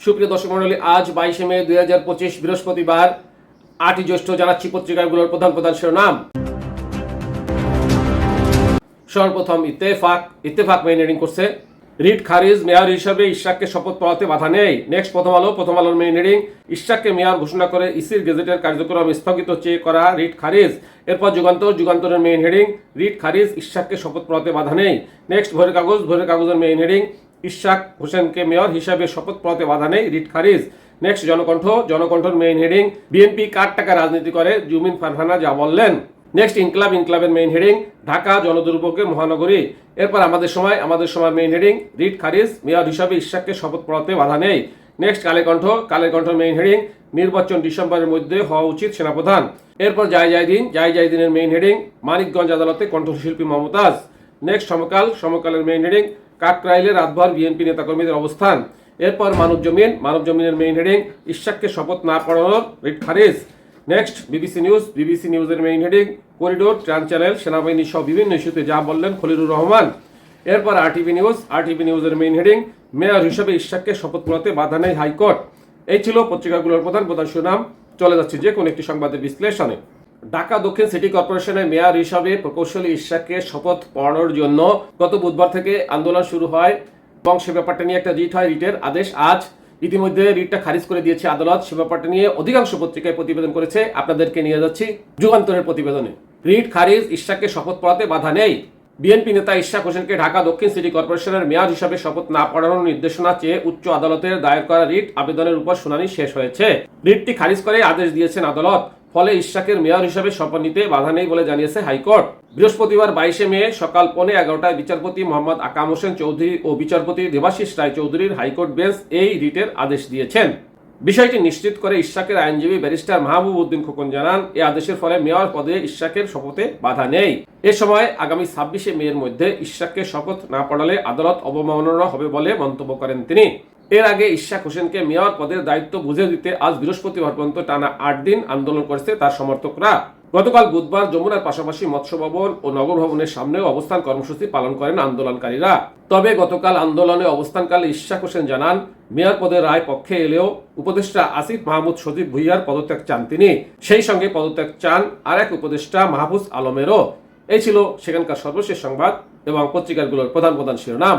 সুপ্রিয় দর্শক মন্ডলী আজ বাইশে মে দুই হাজার পঁচিশ বৃহস্পতিবার আটই জ্যৈষ্ঠ জানাচ্ছি পত্রিকাগুলোর প্রধান প্রধান শিরোনাম। সর্বপ্রথম ইত্তেফাক ইত্তেফাক মেইন হেডিং করছে। রিট খারিজ, মেয়র হিসাবে ইশাককে শপথ পড়াতে বাধা নেই। নেক্সট প্রথম আলো, প্রথম আলোর মেইন হেডিং ইশাককে মেয়র ঘোষণা করে ইসির গেজেটের কার্যক্রম স্থগিত চেয়ে করা রিট খারিজ। এরপর যুগান্তর, যুগান্তরের মেইন হেডিং রিট খারিজ, ইশাককে শপথ পড়াতে বাধা নেই। নেক্সট ভোরের কাগজ, ভোরের কাগজের মেইন হেডিং ইশাক হোসেনকে মেয়র হিসাবে শপথ পড়াতে বাধা নেই, রিট খারিজ। নেক্সট জনকণ্ঠ জনকণ্ঠর মেইন হেডিং বিএনপি কার টাকা রাজনীতি করে, জুমিন ফারহানা যা বললেন। নেক্সট ইনকলাব, ইনকলাবের মেইন হেডিং ঢাকা জনদুর্ভোগের মহানগরী। এরপর Amader Shomoy Amader Shomoy main heading writ খারিজ, মেয়র হিসাবে ইশাককে শপথ পড়াতে বাধা নেই। Next Kaler Kantho Kaler Kantho main heading নির্বাচন ডিসেম্বরের মধ্যে হওয়া উচিত সেনাপ্রধান। এরপর দিন যায় যায় দিনের মেইন হেডিং মানিকগঞ্জ আদালতে কণ্ঠশিল্পী মমতাজ। নেক্সট সমকাল, সমকালের মেইন হেডিং কাকরাইলে রাতভর বিএনপি নেতাকর্মীদের অবস্থান। এরপর মানব জমিন, মানব জমিনের মেইন হেডিং ইশাককে শপথ না পড়ানোর রিট খারিজ। নেক্সট বিবিসি নিউজ বিবিসি নিউজের মেইন হেডিং করিডোর ট্রান চ্যানেল সেনাবাহিনী সহ বিভিন্ন ইস্যুতে যা বললেন খলিলুর রহমান। এরপর আরটিভি নিউজ আরটিভি নিউজের মেইন হেডিং মেয়র হিসেবে ইশাককে শপথ পড়াতে বাধা নেই হাইকোর্ট। এই ছিল পত্রিকাগুলোর প্রধান প্রধান সুনাম। চলে যাচ্ছে যে কোনো একটি সংবাদের বিশ্লেষণে। ঢাকা দক্ষিণ সিটি কর্পোরেশনের মেয়র হিসাবে প্রকৌশলী ইশাককে শপথ পড়ানোর জন্য গত বুধবার থেকে আন্দোলন শুরু হয় এবং সে ব্যাপারটা নিয়ে একটা রিট হয়, রিটের আদেশ। আজ ইতিমধ্যে রিটটা খারিজ করে দিয়েছে আদালত। সে ব্যাপারটা নিয়ে অধিকাংশ পত্রিকায় প্রতিবেদন করেছে। আপনাদেরকে নিয়ে যাচ্ছি যুগান্তরের প্রতিবেদনে। রিট খারিজ, ইশাককে শপথ পড়াতে বাধা নেই। বিএনপি নেতা ইশাক হোসেনকে ঢাকা দক্ষিণ সিটি কর্পোরেশনের মেয়র হিসাবে শপথ না পড়ানোর নির্দেশনা চেয়ে উচ্চ আদালতের দায়ের করা রিট আবেদনের উপর শুনানি শেষ হয়েছে। রিটটি খারিজ করে আদেশ দিয়েছেন আদালত। ফলে ইশাকের মেয়র হিসাবে শপথ নিতে বাধা নেই বলে জানিয়েছে হাইকোর্ট। বৃহস্পতিবার বাইশে মে সকাল পৌনে এগারোটায় বিচারপতি মোহাম্মদ আকাম হোসেন চৌধুরী ও বিচারপতি দেবাশিস রায় চৌধুরীর হাইকোর্ট বেঞ্চ এই রিটের আদেশ দিয়েছেন। বিষয়টি নিশ্চিত করে ইশাকের আইনজীবী ব্যারিস্টার মাহবুব উদ্দিন খোকন জানান এই আদেশের ফলে মেয়র পদে ইশাকের শপথে বাধা নেই। এ সময় আগামী ছাব্বিশে মেয়ের মধ্যে ইশাককে শপথ না পড়ালে আদালত অবমাননা হবে বলে মন্তব্য করেন তিনি। এর আগে ইশাক হোসেনকে মেয়র পদের দায়িত্ব বুঝে দিতে আজ বৃহস্পতিবার পর্যন্ত টানা আট দিন আন্দোলন করেছে তার সমর্থকরা। গতকাল বুধবার যমুনার পাশাপাশি মৎস্য ভবন ও নগর ভবনের সামনেও অবস্থান কর্মসূচি পালন করেন আন্দোলনকারীরা। তবে গতকাল আন্দোলনে অবস্থানকালে ইশাক হোসেন জানান, মেয়র পদের রায় পক্ষে এলেও উপদেষ্টা আসিফ মাহমুদ সজীব ভুইয়ার পদত্যাগ চান তিনি। সেই সঙ্গে পদত্যাগ চান আর এক উপদেষ্টা মাহফুজ আলমেরও। এই ছিল সেখানকার সর্বশেষ সংবাদ এবং পত্রিকাগুলোর প্রধান প্রধান শিরোনাম।